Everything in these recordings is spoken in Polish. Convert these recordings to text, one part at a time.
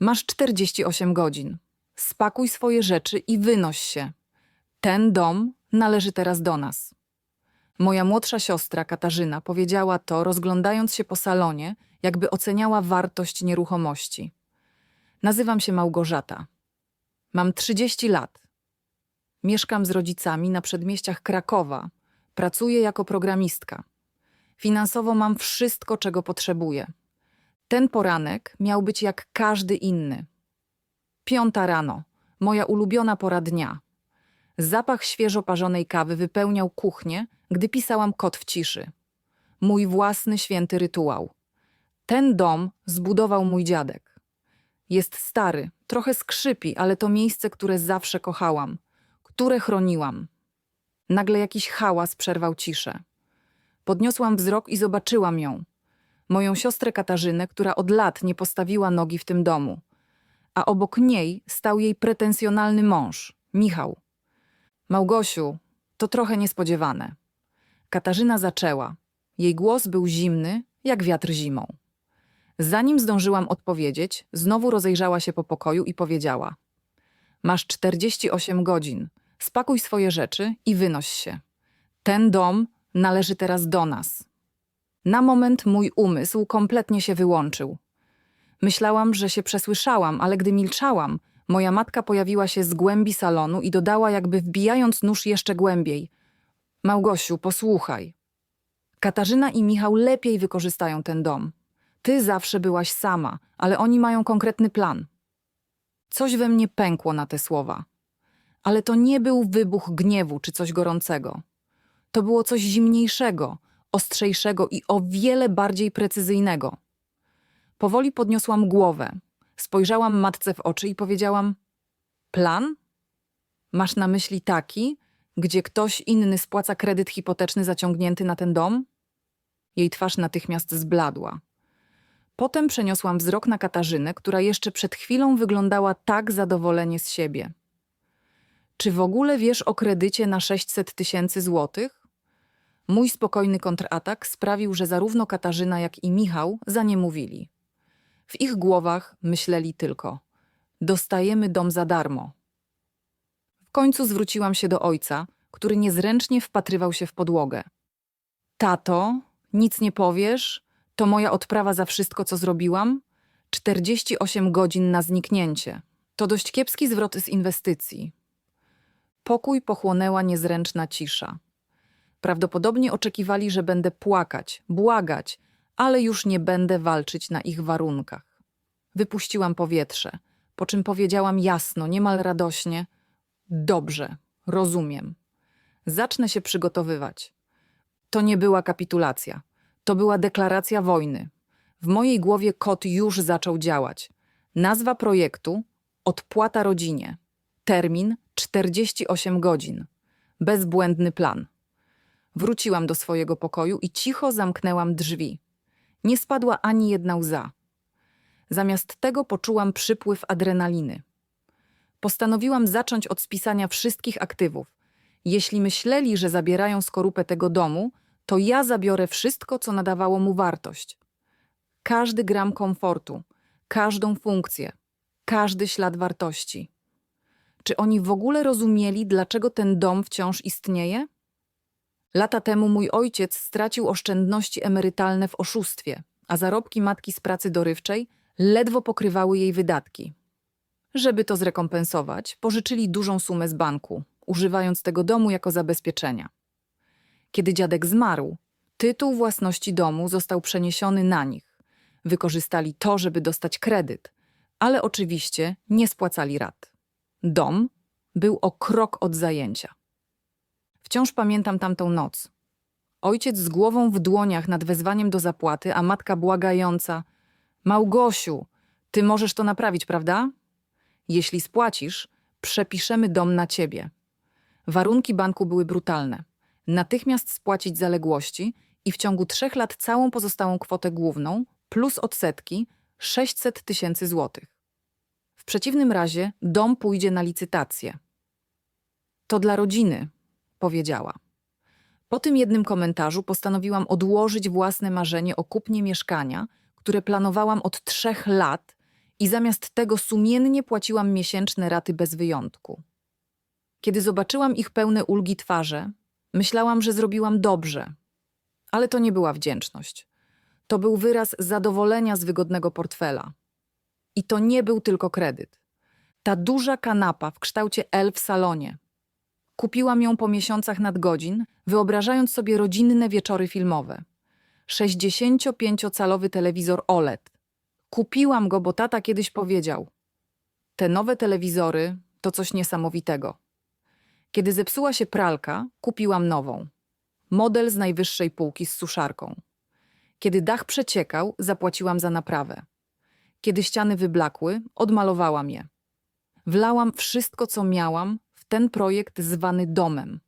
Masz 48 godzin. Spakuj swoje rzeczy i wynoś się. Ten dom należy teraz do nas. Moja młodsza siostra Katarzyna powiedziała to, rozglądając się po salonie, jakby oceniała wartość nieruchomości. Nazywam się Małgorzata. Mam 30 lat. Mieszkam z rodzicami na przedmieściach Krakowa. Pracuję jako programistka. Finansowo mam wszystko, czego potrzebuję. Ten poranek miał być jak każdy inny. Piąta rano, moja ulubiona pora dnia. Zapach świeżo parzonej kawy wypełniał kuchnię, gdy pisałam kot w ciszy. Mój własny święty rytuał. Ten dom zbudował mój dziadek. Jest stary, trochę skrzypi, ale to miejsce, które zawsze kochałam, które chroniłam. Nagle jakiś hałas przerwał ciszę. Podniosłam wzrok i zobaczyłam ją. Moją siostrę Katarzynę, która od lat nie postawiła nogi w tym domu. A obok niej stał jej pretensjonalny mąż, Michał. Małgosiu, to trochę niespodziewane. Katarzyna zaczęła. Jej głos był zimny, jak wiatr zimą. Zanim zdążyłam odpowiedzieć, znowu rozejrzała się po pokoju i powiedziała: Masz 48 godzin. Spakuj swoje rzeczy i wynoś się. Ten dom należy teraz do nas. Na moment mój umysł kompletnie się wyłączył. Myślałam, że się przesłyszałam, ale gdy milczałam, moja matka pojawiła się z głębi salonu i dodała, jakby wbijając nóż jeszcze głębiej: Małgosiu, posłuchaj. Katarzyna i Michał lepiej wykorzystają ten dom. Ty zawsze byłaś sama, ale oni mają konkretny plan. Coś we mnie pękło na te słowa. Ale to nie był wybuch gniewu czy coś gorącego. To było coś zimniejszego, ostrzejszego i o wiele bardziej precyzyjnego. Powoli podniosłam głowę, spojrzałam matce w oczy i powiedziałam: Plan? Masz na myśli taki, gdzie ktoś inny spłaca kredyt hipoteczny zaciągnięty na ten dom? Jej twarz natychmiast zbladła. Potem przeniosłam wzrok na Katarzynę, która jeszcze przed chwilą wyglądała tak zadowolenie z siebie. Czy w ogóle wiesz o kredycie na 600 tysięcy złotych? Mój spokojny kontratak sprawił, że zarówno Katarzyna, jak i Michał za nie mówili. W ich głowach myśleli tylko: dostajemy dom za darmo. W końcu zwróciłam się do ojca, który niezręcznie wpatrywał się w podłogę. Tato, nic nie powiesz? To moja odprawa za wszystko, co zrobiłam? 48 godzin na zniknięcie. To dość kiepski zwrot z inwestycji. Pokój pochłonęła niezręczna cisza. Prawdopodobnie oczekiwali, że będę płakać, błagać, ale już nie będę walczyć na ich warunkach. Wypuściłam powietrze, po czym powiedziałam jasno, niemal radośnie: Dobrze, rozumiem. Zacznę się przygotowywać. To nie była kapitulacja. To była deklaracja wojny. W mojej głowie kod już zaczął działać. Nazwa projektu Odpłata rodzinie. Termin 48 godzin. Bezbłędny plan. Wróciłam do swojego pokoju i cicho zamknęłam drzwi. Nie spadła ani jedna łza. Zamiast tego poczułam przypływ adrenaliny. Postanowiłam zacząć od spisania wszystkich aktywów. Jeśli myśleli, że zabierają skorupę tego domu, to ja zabiorę wszystko, co nadawało mu wartość. Każdy gram komfortu, każdą funkcję, każdy ślad wartości. Czy oni w ogóle rozumieli, dlaczego ten dom wciąż istnieje? Lata temu mój ojciec stracił oszczędności emerytalne w oszustwie, a zarobki matki z pracy dorywczej ledwo pokrywały jej wydatki. Żeby to zrekompensować, pożyczyli dużą sumę z banku, używając tego domu jako zabezpieczenia. Kiedy dziadek zmarł, tytuł własności domu został przeniesiony na nich. Wykorzystali to, żeby dostać kredyt, ale oczywiście nie spłacali rat. Dom był o krok od zajęcia. Wciąż pamiętam tamtą noc. Ojciec z głową w dłoniach nad wezwaniem do zapłaty, a matka błagająca: Małgosiu, ty możesz to naprawić, prawda? Jeśli spłacisz, przepiszemy dom na ciebie. Warunki banku były brutalne. Natychmiast spłacić zaległości i w ciągu trzech lat całą pozostałą kwotę główną plus odsetki 600 tysięcy złotych. W przeciwnym razie dom pójdzie na licytację. To dla rodziny, powiedziała. Po tym jednym komentarzu postanowiłam odłożyć własne marzenie o kupnie mieszkania, które planowałam od trzech lat i zamiast tego sumiennie płaciłam miesięczne raty bez wyjątku. Kiedy zobaczyłam ich pełne ulgi twarze, myślałam, że zrobiłam dobrze. Ale to nie była wdzięczność. To był wyraz zadowolenia z wygodnego portfela. I to nie był tylko kredyt. Ta duża kanapa w kształcie L w salonie. Kupiłam ją po miesiącach nadgodzin, wyobrażając sobie rodzinne wieczory filmowe. 65-calowy telewizor OLED. Kupiłam go, bo tata kiedyś powiedział: Te nowe telewizory to coś niesamowitego. Kiedy zepsuła się pralka, kupiłam nową. Model z najwyższej półki z suszarką. Kiedy dach przeciekał, zapłaciłam za naprawę. Kiedy ściany wyblakły, odmalowałam je. Wlałam wszystko, co miałam, ten projekt zwany domem.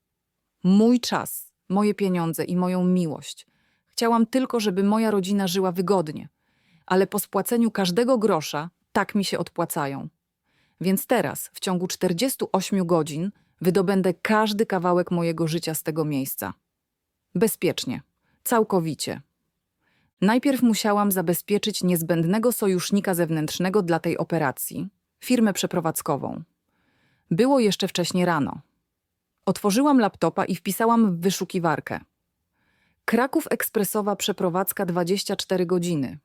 Mój czas, moje pieniądze i moją miłość. Chciałam tylko, żeby moja rodzina żyła wygodnie, ale po spłaceniu każdego grosza tak mi się odpłacają. Więc teraz, w ciągu 48 godzin, wydobędę każdy kawałek mojego życia z tego miejsca. Bezpiecznie, całkowicie. Najpierw musiałam zabezpieczyć niezbędnego sojusznika zewnętrznego dla tej operacji firmę przeprowadzkową. Było jeszcze wcześnie rano. Otworzyłam laptopa i wpisałam w wyszukiwarkę. Kraków Ekspresowa przeprowadzka 24 godziny.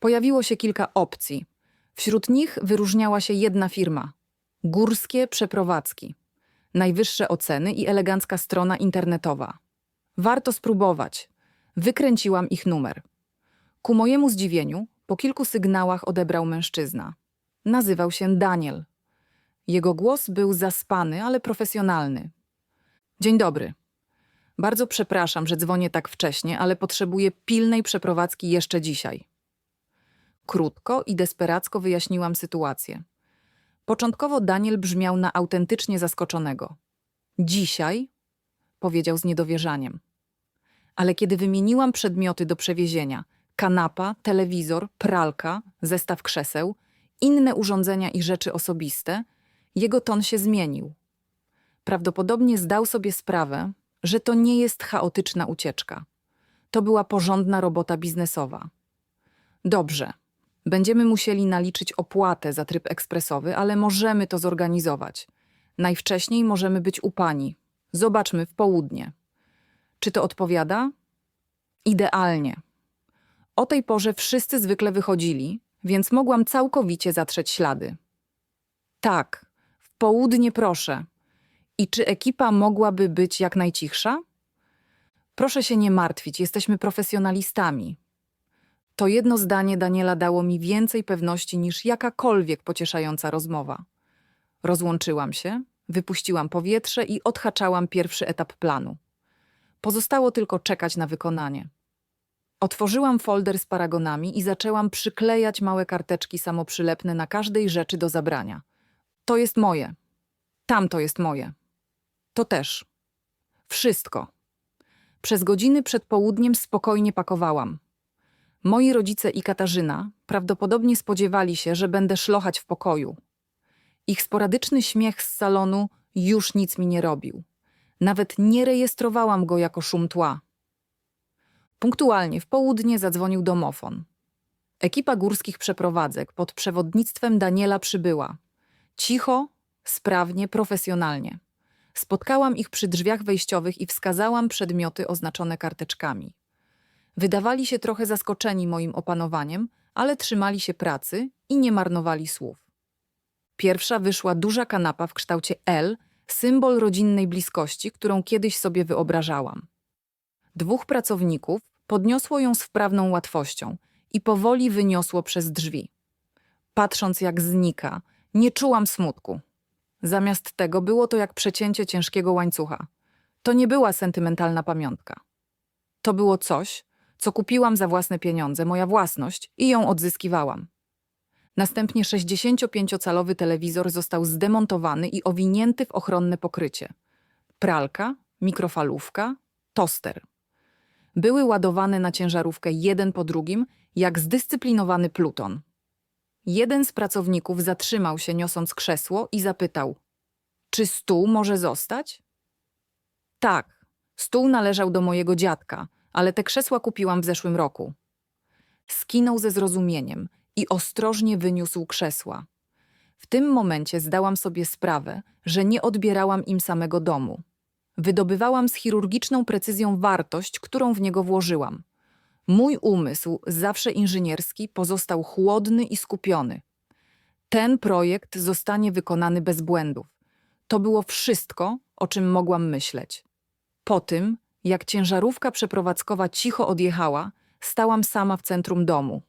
Pojawiło się kilka opcji. Wśród nich wyróżniała się jedna firma Górskie Przeprowadzki. Najwyższe oceny i elegancka strona internetowa. Warto spróbować. Wykręciłam ich numer. Ku mojemu zdziwieniu, po kilku sygnałach odebrał mężczyzna. Nazywał się Daniel. Jego głos był zaspany, ale profesjonalny. Dzień dobry. Bardzo przepraszam, że dzwonię tak wcześnie, ale potrzebuję pilnej przeprowadzki jeszcze dzisiaj. Krótko i desperacko wyjaśniłam sytuację. Początkowo Daniel brzmiał na autentycznie zaskoczonego. Dzisiaj? powiedział z niedowierzaniem. Ale kiedy wymieniłam przedmioty do przewiezienia kanapa, telewizor, pralka, zestaw krzeseł, inne urządzenia i rzeczy osobiste jego ton się zmienił. Prawdopodobnie zdał sobie sprawę, że to nie jest chaotyczna ucieczka. To była porządna robota biznesowa. Dobrze, będziemy musieli naliczyć opłatę za tryb ekspresowy, ale możemy to zorganizować. Najwcześniej możemy być u pani. Zobaczmy w południe. Czy to odpowiada? Idealnie. O tej porze wszyscy zwykle wychodzili, więc mogłam całkowicie zatrzeć ślady. Tak, południe proszę. I czy ekipa mogłaby być jak najcichsza? Proszę się nie martwić, jesteśmy profesjonalistami. To jedno zdanie Daniela dało mi więcej pewności niż jakakolwiek pocieszająca rozmowa. Rozłączyłam się, wypuściłam powietrze i odhaczałam pierwszy etap planu. Pozostało tylko czekać na wykonanie. Otworzyłam folder z paragonami i zaczęłam przyklejać małe karteczki samoprzylepne na każdej rzeczy do zabrania. To jest moje. Tamto jest moje. To też. Wszystko. Przez godziny przed południem spokojnie pakowałam. Moi rodzice i Katarzyna prawdopodobnie spodziewali się, że będę szlochać w pokoju. Ich sporadyczny śmiech z salonu już nic mi nie robił. Nawet nie rejestrowałam go jako szum tła. Punktualnie w południe zadzwonił domofon. Ekipa górskich przeprowadzek pod przewodnictwem Daniela przybyła. Cicho, sprawnie, profesjonalnie. Spotkałam ich przy drzwiach wejściowych i wskazałam przedmioty oznaczone karteczkami. Wydawali się trochę zaskoczeni moim opanowaniem, ale trzymali się pracy i nie marnowali słów. Pierwsza wyszła duża kanapa w kształcie L, symbol rodzinnej bliskości, którą kiedyś sobie wyobrażałam. Dwóch pracowników podniosło ją z wprawną łatwością i powoli wyniosło przez drzwi. Patrząc jak znika, nie czułam smutku. Zamiast tego było to jak przecięcie ciężkiego łańcucha. To nie była sentymentalna pamiątka. To było coś, co kupiłam za własne pieniądze, moja własność i ją odzyskiwałam. Następnie 65-calowy telewizor został zdemontowany i owinięty w ochronne pokrycie. Pralka, mikrofalówka, toster. Były ładowane na ciężarówkę jeden po drugim, jak zdyscyplinowany pluton. Jeden z pracowników zatrzymał się niosąc krzesło i zapytał: Czy stół może zostać? Tak, stół należał do mojego dziadka, ale te krzesła kupiłam w zeszłym roku. Skinął ze zrozumieniem i ostrożnie wyniósł krzesła. W tym momencie zdałam sobie sprawę, że nie odbierałam im samego domu. Wydobywałam z chirurgiczną precyzją wartość, którą w niego włożyłam. Mój umysł, zawsze inżynierski, pozostał chłodny i skupiony. Ten projekt zostanie wykonany bez błędów. To było wszystko, o czym mogłam myśleć. Po tym, jak ciężarówka przeprowadzkowa cicho odjechała, stałam sama w centrum domu.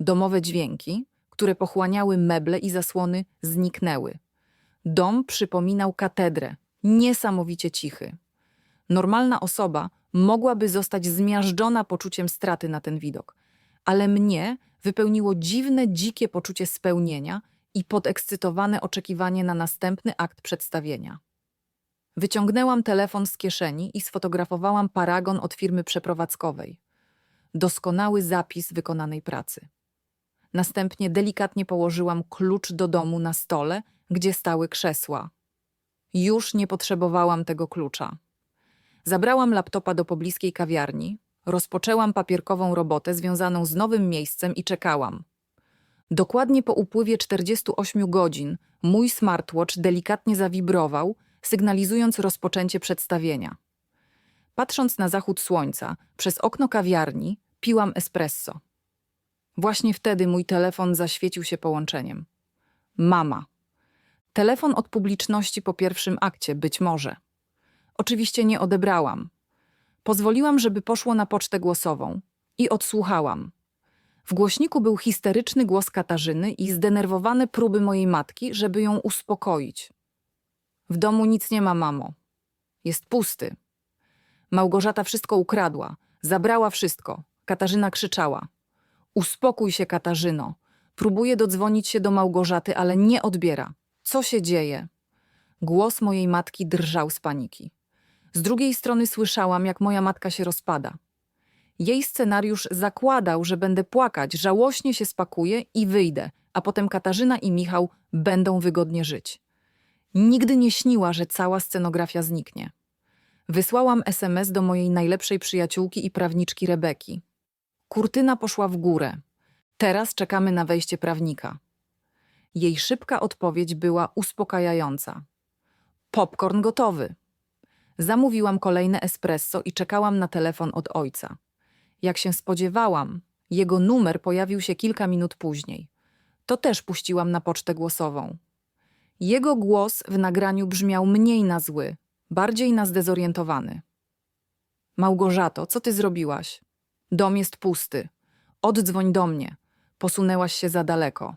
Domowe dźwięki, które pochłaniały meble i zasłony, zniknęły. Dom przypominał katedrę, niesamowicie cichy. Normalna osoba mogłaby zostać zmiażdżona poczuciem straty na ten widok, ale mnie wypełniło dziwne, dzikie poczucie spełnienia i podekscytowane oczekiwanie na następny akt przedstawienia. Wyciągnęłam telefon z kieszeni i sfotografowałam paragon od firmy przeprowadzkowej. Doskonały zapis wykonanej pracy. Następnie delikatnie położyłam klucz do domu na stole, gdzie stały krzesła. Już nie potrzebowałam tego klucza. Zabrałam laptopa do pobliskiej kawiarni, rozpoczęłam papierkową robotę związaną z nowym miejscem i czekałam. Dokładnie po upływie 48 godzin mój smartwatch delikatnie zawibrował, sygnalizując rozpoczęcie przedstawienia. Patrząc na zachód słońca, przez okno kawiarni piłam espresso. Właśnie wtedy mój telefon zaświecił się połączeniem. Mama. Telefon od publiczności po pierwszym akcie, być może. Oczywiście nie odebrałam. Pozwoliłam, żeby poszło na pocztę głosową i odsłuchałam. W głośniku był histeryczny głos Katarzyny i zdenerwowane próby mojej matki, żeby ją uspokoić. W domu nic nie ma, mamo. Jest pusty. Małgorzata wszystko ukradła, zabrała wszystko. Katarzyna krzyczała. Uspokój się, Katarzyno. Próbuję dodzwonić się do Małgorzaty, ale nie odbiera. Co się dzieje? Głos mojej matki drżał z paniki. Z drugiej strony słyszałam, jak moja matka się rozpada. Jej scenariusz zakładał, że będę płakać, żałośnie się spakuję i wyjdę, a potem Katarzyna i Michał będą wygodnie żyć. Nigdy nie śniła, że cała scenografia zniknie. Wysłałam SMS do mojej najlepszej przyjaciółki i prawniczki Rebeki. Kurtyna poszła w górę. Teraz czekamy na wejście prawnika. Jej szybka odpowiedź była uspokajająca. Popcorn gotowy. Zamówiłam kolejne espresso i czekałam na telefon od ojca. Jak się spodziewałam, jego numer pojawił się kilka minut później. To też puściłam na pocztę głosową. Jego głos w nagraniu brzmiał mniej na zły, bardziej na zdezorientowany. Małgorzato, co ty zrobiłaś? Dom jest pusty. Oddzwoń do mnie. Posunęłaś się za daleko.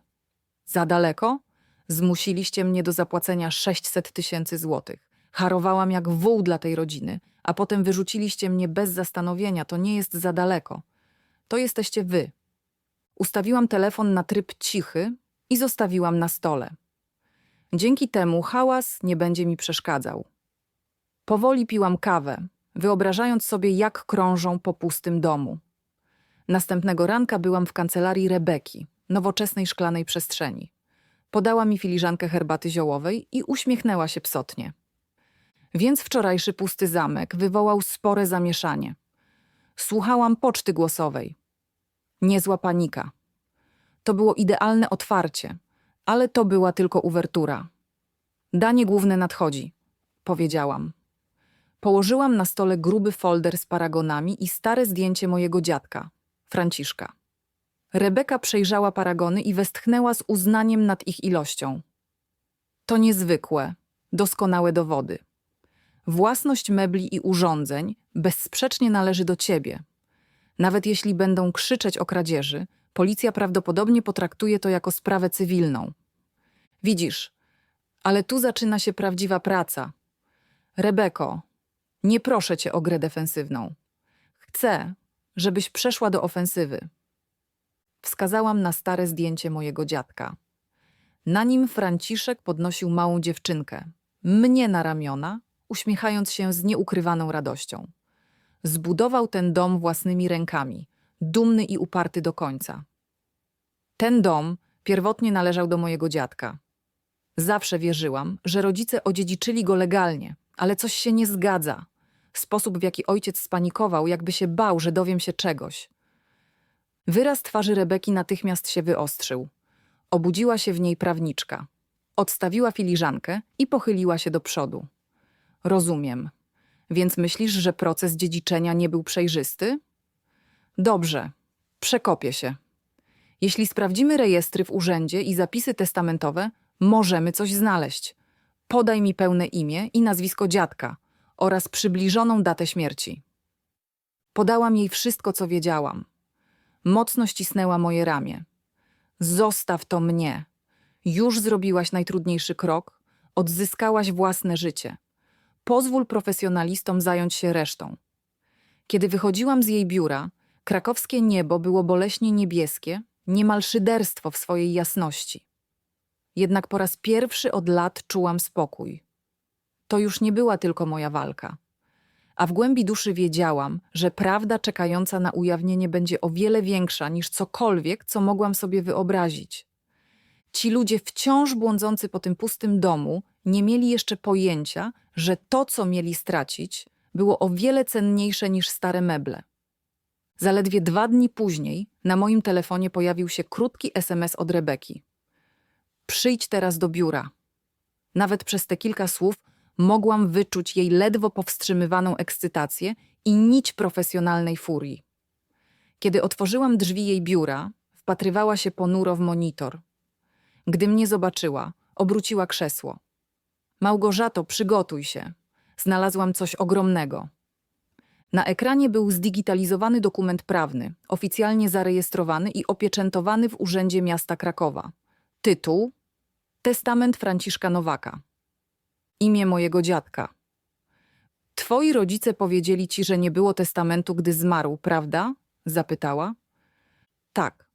Za daleko? Zmusiliście mnie do zapłacenia 600 tysięcy złotych. Harowałam jak wół dla tej rodziny, a potem wyrzuciliście mnie bez zastanowienia. To nie jest za daleko. To jesteście wy. Ustawiłam telefon na tryb cichy i zostawiłam na stole. Dzięki temu hałas nie będzie mi przeszkadzał. Powoli piłam kawę, wyobrażając sobie, jak krążą po pustym domu. Następnego ranka byłam w kancelarii Rebeki, nowoczesnej szklanej przestrzeni. Podała mi filiżankę herbaty ziołowej i uśmiechnęła się psotnie. Więc wczorajszy pusty zamek wywołał spore zamieszanie. Słuchałam poczty głosowej. Niezła panika. To było idealne otwarcie, ale to była tylko uwertura. Danie główne nadchodzi, powiedziałam. Położyłam na stole gruby folder z paragonami i stare zdjęcie mojego dziadka, Franciszka. Rebeka przejrzała paragony i westchnęła z uznaniem nad ich ilością. To niezwykłe, doskonałe dowody. Własność mebli i urządzeń bezsprzecznie należy do ciebie. Nawet jeśli będą krzyczeć o kradzieży, policja prawdopodobnie potraktuje to jako sprawę cywilną. Widzisz, ale tu zaczyna się prawdziwa praca. Rebeko, nie proszę cię o grę defensywną. Chcę, żebyś przeszła do ofensywy. Wskazałam na stare zdjęcie mojego dziadka. Na nim Franciszek podnosił małą dziewczynkę, mnie na ramiona, uśmiechając się z nieukrywaną radością. Zbudował ten dom własnymi rękami, dumny i uparty do końca. Ten dom pierwotnie należał do mojego dziadka. Zawsze wierzyłam, że rodzice odziedziczyli go legalnie, ale coś się nie zgadza. Sposób, w jaki ojciec spanikował, jakby się bał, że dowiem się czegoś. Wyraz twarzy Rebeki natychmiast się wyostrzył. Obudziła się w niej prawniczka. Odstawiła filiżankę i pochyliła się do przodu. Rozumiem. Więc myślisz, że proces dziedziczenia nie był przejrzysty? Dobrze, przekopię się. Jeśli sprawdzimy rejestry w urzędzie i zapisy testamentowe, możemy coś znaleźć. Podaj mi pełne imię i nazwisko dziadka oraz przybliżoną datę śmierci. Podałam jej wszystko, co wiedziałam. Mocno ścisnęła moje ramię. Zostaw to mnie. Już zrobiłaś najtrudniejszy krok, odzyskałaś własne życie. Pozwól profesjonalistom zająć się resztą. Kiedy wychodziłam z jej biura, krakowskie niebo było boleśnie niebieskie, niemal szyderstwo w swojej jasności. Jednak po raz pierwszy od lat czułam spokój. To już nie była tylko moja walka. A w głębi duszy wiedziałam, że prawda czekająca na ujawnienie będzie o wiele większa niż cokolwiek, co mogłam sobie wyobrazić. Ci ludzie wciąż błądzący po tym pustym domu nie mieli jeszcze pojęcia, że to, co mieli stracić, było o wiele cenniejsze niż stare meble. Zaledwie dwa dni później na moim telefonie pojawił się krótki SMS od Rebeki. Przyjdź teraz do biura. Nawet przez te kilka słów mogłam wyczuć jej ledwo powstrzymywaną ekscytację i nić profesjonalnej furii. Kiedy otworzyłam drzwi jej biura, wpatrywała się ponuro w monitor. Gdy mnie zobaczyła, obróciła krzesło. Małgorzato, przygotuj się. Znalazłam coś ogromnego. Na ekranie był zdigitalizowany dokument prawny, oficjalnie zarejestrowany i opieczętowany w Urzędzie Miasta Krakowa. Tytuł: Testament Franciszka Nowaka. Imię mojego dziadka. Twoi rodzice powiedzieli ci, że nie było testamentu, gdy zmarł, prawda? zapytała. Tak.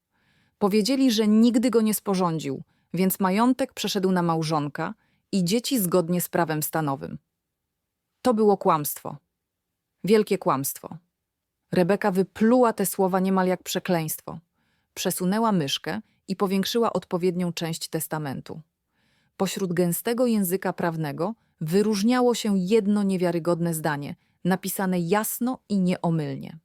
Powiedzieli, że nigdy go nie sporządził, więc majątek przeszedł na małżonka i dzieci zgodnie z prawem stanowym. To było kłamstwo. Wielkie kłamstwo. Rebeka wypluła te słowa niemal jak przekleństwo. Przesunęła myszkę i powiększyła odpowiednią część testamentu. Pośród gęstego języka prawnego wyróżniało się jedno niewiarygodne zdanie, napisane jasno i nieomylnie.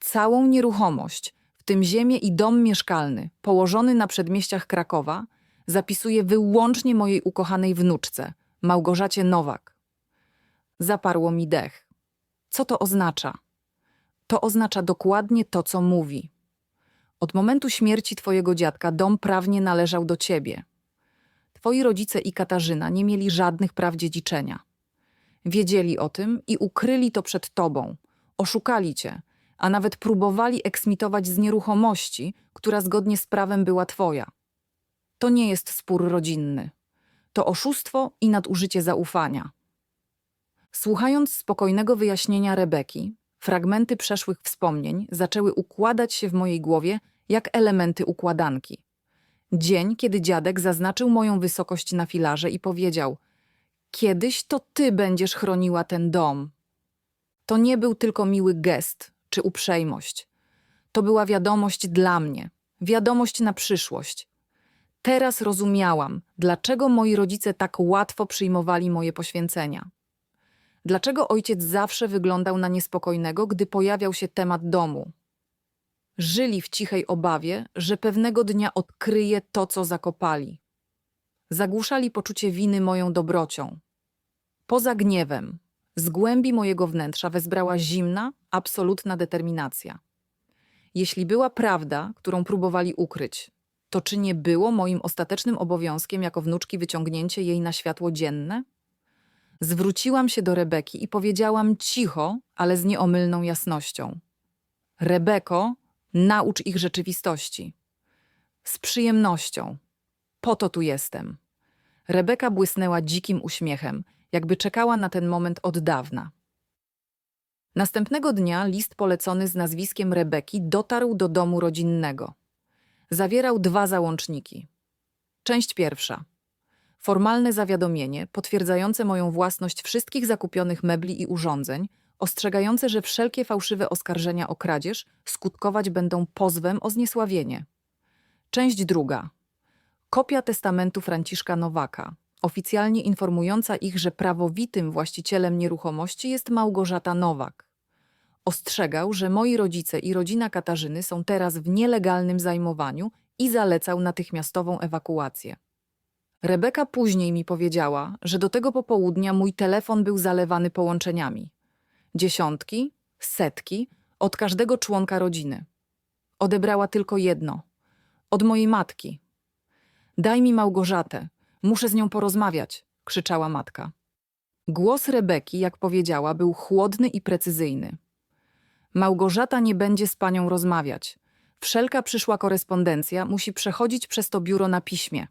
Całą nieruchomość, w tym ziemię i dom mieszkalny, położony na przedmieściach Krakowa, zapisuję wyłącznie mojej ukochanej wnuczce, Małgorzacie Nowak. Zaparło mi dech. Co to oznacza? To oznacza dokładnie to, co mówi. Od momentu śmierci twojego dziadka dom prawnie należał do ciebie. Twoi rodzice i Katarzyna nie mieli żadnych praw dziedziczenia. Wiedzieli o tym i ukryli to przed tobą. Oszukali cię, a nawet próbowali eksmitować z nieruchomości, która zgodnie z prawem była twoja. To nie jest spór rodzinny. To oszustwo i nadużycie zaufania. Słuchając spokojnego wyjaśnienia Rebeki, fragmenty przeszłych wspomnień zaczęły układać się w mojej głowie jak elementy układanki. Dzień, kiedy dziadek zaznaczył moją wysokość na filarze i powiedział: Kiedyś to ty będziesz chroniła ten dom. To nie był tylko miły gest czy uprzejmość. To była wiadomość dla mnie, wiadomość na przyszłość. Teraz rozumiałam, dlaczego moi rodzice tak łatwo przyjmowali moje poświęcenia. Dlaczego ojciec zawsze wyglądał na niespokojnego, gdy pojawiał się temat domu? Żyli w cichej obawie, że pewnego dnia odkryje to, co zakopali. Zagłuszali poczucie winy moją dobrocią. Poza gniewem, z głębi mojego wnętrza wezbrała zimna, absolutna determinacja. Jeśli była prawda, którą próbowali ukryć, to czy nie było moim ostatecznym obowiązkiem jako wnuczki wyciągnięcie jej na światło dzienne? Zwróciłam się do Rebeki i powiedziałam cicho, ale z nieomylną jasnością. Rebeko, naucz ich rzeczywistości. Z przyjemnością. Po to tu jestem. Rebeka błysnęła dzikim uśmiechem, jakby czekała na ten moment od dawna. Następnego dnia list polecony z nazwiskiem Rebeki dotarł do domu rodzinnego. Zawierał dwa załączniki. Część pierwsza. Formalne zawiadomienie potwierdzające moją własność wszystkich zakupionych mebli i urządzeń, ostrzegające, że wszelkie fałszywe oskarżenia o kradzież skutkować będą pozwem o zniesławienie. Część druga. Kopia testamentu Franciszka Nowaka, oficjalnie informująca ich, że prawowitym właścicielem nieruchomości jest Małgorzata Nowak. Ostrzegał, że moi rodzice i rodzina Katarzyny są teraz w nielegalnym zajmowaniu i zalecał natychmiastową ewakuację. Rebeka później mi powiedziała, że do tego popołudnia mój telefon był zalewany połączeniami. Dziesiątki, setki od każdego członka rodziny. Odebrała tylko jedno od mojej matki. Daj mi Małgorzatę, muszę z nią porozmawiać, krzyczała matka. Głos Rebeki, jak powiedziała, był chłodny i precyzyjny. Małgorzata nie będzie z panią rozmawiać. Wszelka przyszła korespondencja musi przechodzić przez to biuro na piśmie.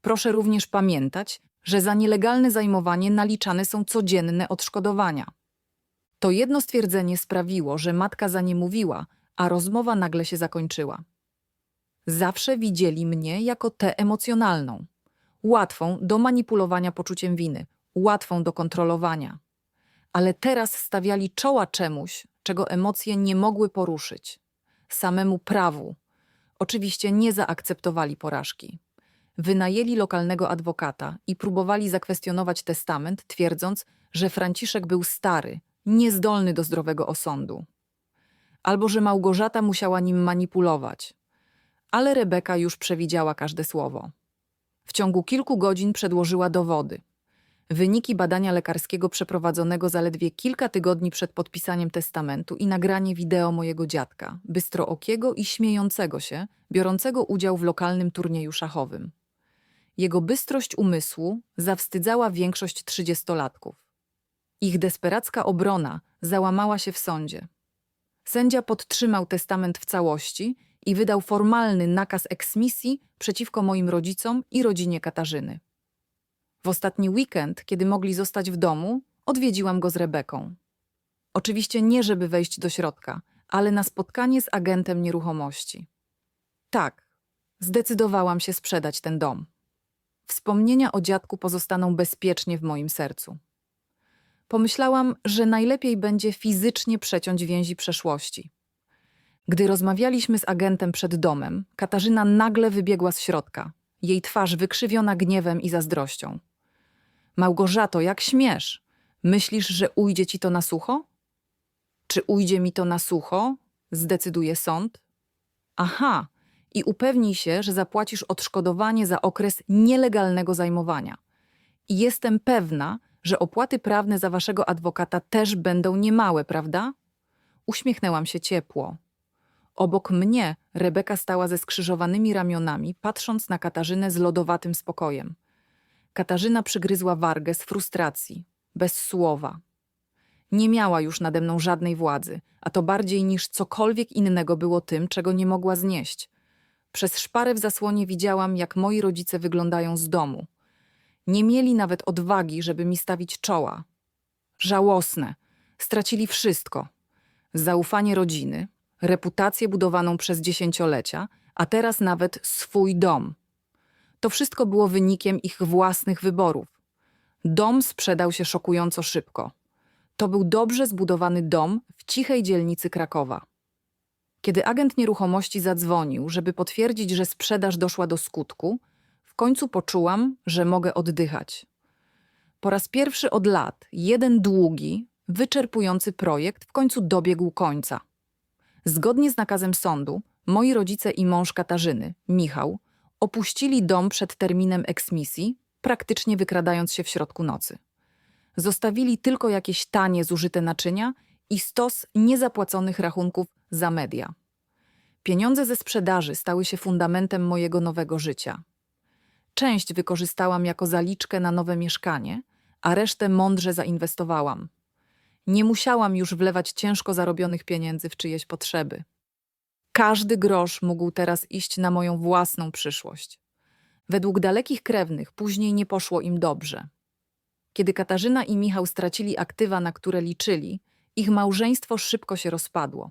Proszę również pamiętać, że za nielegalne zajmowanie naliczane są codzienne odszkodowania. To jedno stwierdzenie sprawiło, że matka za nie mówiła, a rozmowa nagle się zakończyła. Zawsze widzieli mnie jako tę emocjonalną, łatwą do manipulowania poczuciem winy, łatwą do kontrolowania. Ale teraz stawiali czoła czemuś, czego emocje nie mogły poruszyć samemu prawu. Oczywiście nie zaakceptowali porażki. Wynajęli lokalnego adwokata i próbowali zakwestionować testament, twierdząc, że Franciszek był stary, niezdolny do zdrowego osądu. Albo że Małgorzata musiała nim manipulować. Ale Rebeka już przewidziała każde słowo. W ciągu kilku godzin przedłożyła dowody. Wyniki badania lekarskiego przeprowadzonego zaledwie kilka tygodni przed podpisaniem testamentu i nagranie wideo mojego dziadka, bystrookiego i śmiejącego się, biorącego udział w lokalnym turnieju szachowym. Jego bystrość umysłu zawstydzała większość trzydziestolatków. Ich desperacka obrona załamała się w sądzie. Sędzia podtrzymał testament w całości i wydał formalny nakaz eksmisji przeciwko moim rodzicom i rodzinie Katarzyny. W ostatni weekend, kiedy mogli zostać w domu, odwiedziłam go z Rebeką. Oczywiście nie, żeby wejść do środka, ale na spotkanie z agentem nieruchomości. Tak, zdecydowałam się sprzedać ten dom. Wspomnienia o dziadku pozostaną bezpiecznie w moim sercu. Pomyślałam, że najlepiej będzie fizycznie przeciąć więzi przeszłości. Gdy rozmawialiśmy z agentem przed domem, Katarzyna nagle wybiegła z środka, jej twarz wykrzywiona gniewem i zazdrością. Małgorzato, jak śmiesz? Myślisz, że ujdzie ci to na sucho? Czy ujdzie mi to na sucho? Zdecyduje sąd. Aha, i upewnij się, że zapłacisz odszkodowanie za okres nielegalnego zajmowania. I jestem pewna, że opłaty prawne za waszego adwokata też będą niemałe, prawda? Uśmiechnęłam się ciepło. Obok mnie Rebeka stała ze skrzyżowanymi ramionami, patrząc na Katarzynę z lodowatym spokojem. Katarzyna przygryzła wargę z frustracji, bez słowa. Nie miała już nade mną żadnej władzy, a to bardziej niż cokolwiek innego było tym, czego nie mogła znieść. Przez szparę w zasłonie widziałam, jak moi rodzice wyglądają z domu. Nie mieli nawet odwagi, żeby mi stawić czoła. Żałosne. Stracili wszystko. Zaufanie rodziny, reputację budowaną przez dziesięciolecia, a teraz nawet swój dom. To wszystko było wynikiem ich własnych wyborów. Dom sprzedał się szokująco szybko. To był dobrze zbudowany dom w cichej dzielnicy Krakowa. Kiedy agent nieruchomości zadzwonił, żeby potwierdzić, że sprzedaż doszła do skutku, w końcu poczułam, że mogę oddychać. Po raz pierwszy od lat jeden długi, wyczerpujący projekt w końcu dobiegł końca. Zgodnie z nakazem sądu, moi rodzice i mąż Katarzyny, Michał, opuścili dom przed terminem eksmisji, praktycznie wykradając się w środku nocy. Zostawili tylko jakieś tanie, zużyte naczynia i stos niezapłaconych rachunków za media. Pieniądze ze sprzedaży stały się fundamentem mojego nowego życia. Część wykorzystałam jako zaliczkę na nowe mieszkanie, a resztę mądrze zainwestowałam. Nie musiałam już wlewać ciężko zarobionych pieniędzy w czyjeś potrzeby. Każdy grosz mógł teraz iść na moją własną przyszłość. Według dalekich krewnych później nie poszło im dobrze. Kiedy Katarzyna i Michał stracili aktywa, na które liczyli, ich małżeństwo szybko się rozpadło.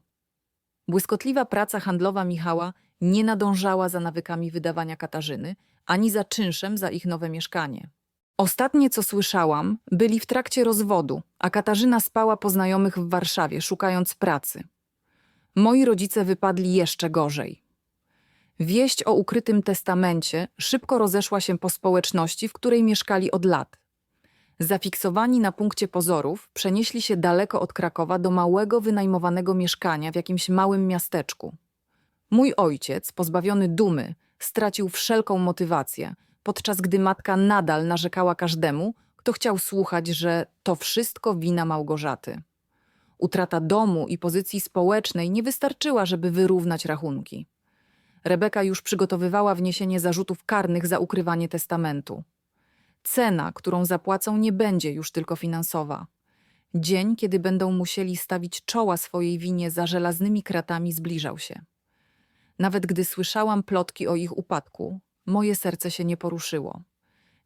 Błyskotliwa praca handlowa Michała nie nadążała za nawykami wydawania Katarzyny, ani za czynszem za ich nowe mieszkanie. Ostatnie, co słyszałam, byli w trakcie rozwodu, a Katarzyna spała po znajomych w Warszawie, szukając pracy. Moi rodzice wypadli jeszcze gorzej. Wieść o ukrytym testamencie szybko rozeszła się po społeczności, w której mieszkali od lat. Zafiksowani na punkcie pozorów, przenieśli się daleko od Krakowa do małego, wynajmowanego mieszkania w jakimś małym miasteczku. Mój ojciec, pozbawiony dumy, stracił wszelką motywację, podczas gdy matka nadal narzekała każdemu, kto chciał słuchać, że to wszystko wina Małgorzaty. Utrata domu i pozycji społecznej nie wystarczyła, żeby wyrównać rachunki. Rebeka już przygotowywała wniesienie zarzutów karnych za ukrywanie testamentu. Cena, którą zapłacą, nie będzie już tylko finansowa. Dzień, kiedy będą musieli stawić czoła swojej winie za żelaznymi kratami, zbliżał się. Nawet gdy słyszałam plotki o ich upadku, moje serce się nie poruszyło.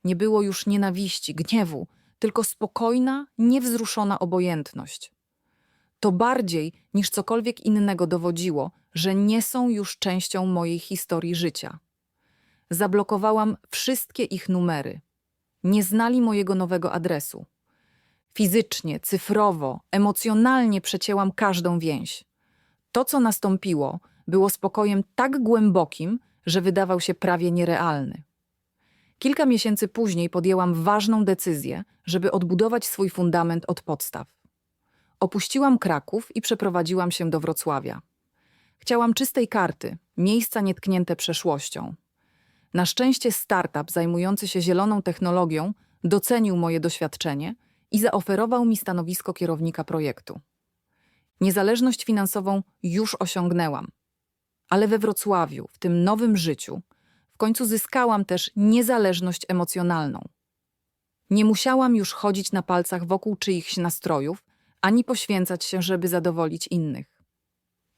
Nie było już nienawiści, gniewu, tylko spokojna, niewzruszona obojętność. To bardziej niż cokolwiek innego dowodziło, że nie są już częścią mojej historii życia. Zablokowałam wszystkie ich numery. Nie znali mojego nowego adresu. Fizycznie, cyfrowo, emocjonalnie przecięłam każdą więź. To, co nastąpiło, było spokojem tak głębokim, że wydawał się prawie nierealny. Kilka miesięcy później podjęłam ważną decyzję, żeby odbudować swój fundament od podstaw. Opuściłam Kraków i przeprowadziłam się do Wrocławia. Chciałam czystej karty, miejsca nietknięte przeszłością. Na szczęście startup zajmujący się zieloną technologią docenił moje doświadczenie i zaoferował mi stanowisko kierownika projektu. Niezależność finansową już osiągnęłam, ale we Wrocławiu, w tym nowym życiu, w końcu zyskałam też niezależność emocjonalną. Nie musiałam już chodzić na palcach wokół czyichś nastrojów, ani poświęcać się, żeby zadowolić innych.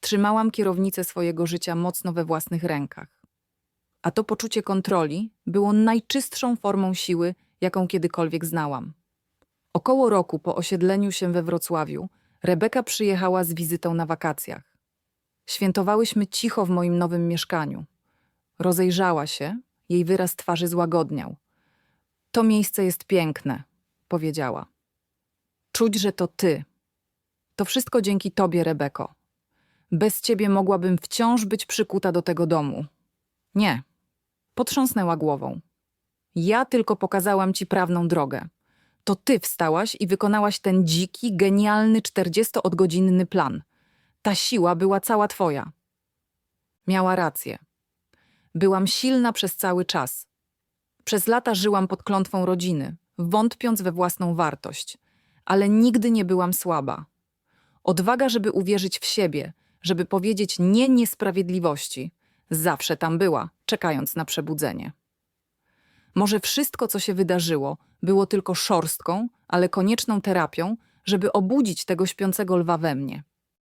Trzymałam kierownicę swojego życia mocno we własnych rękach. A to poczucie kontroli było najczystszą formą siły, jaką kiedykolwiek znałam. Około roku po osiedleniu się we Wrocławiu, Rebeka przyjechała z wizytą na wakacjach. Świętowałyśmy cicho w moim nowym mieszkaniu. Rozejrzała się, jej wyraz twarzy złagodniał. To miejsce jest piękne, powiedziała. Czuć, że to ty. To wszystko dzięki tobie, Rebeko. Bez ciebie mogłabym wciąż być przykuta do tego domu. Nie. Potrząsnęła głową. Ja tylko pokazałam ci prawną drogę. To ty wstałaś i wykonałaś ten dziki, genialny, 40-odgodzinny plan. Ta siła była cała twoja. Miała rację. Byłam silna przez cały czas. Przez lata żyłam pod klątwą rodziny, wątpiąc we własną wartość, ale nigdy nie byłam słaba. Odwaga, żeby uwierzyć w siebie, żeby powiedzieć nie niesprawiedliwości, zawsze tam była, czekając na przebudzenie. Może wszystko, co się wydarzyło, było tylko szorstką, ale konieczną terapią, żeby obudzić tego śpiącego lwa we mnie.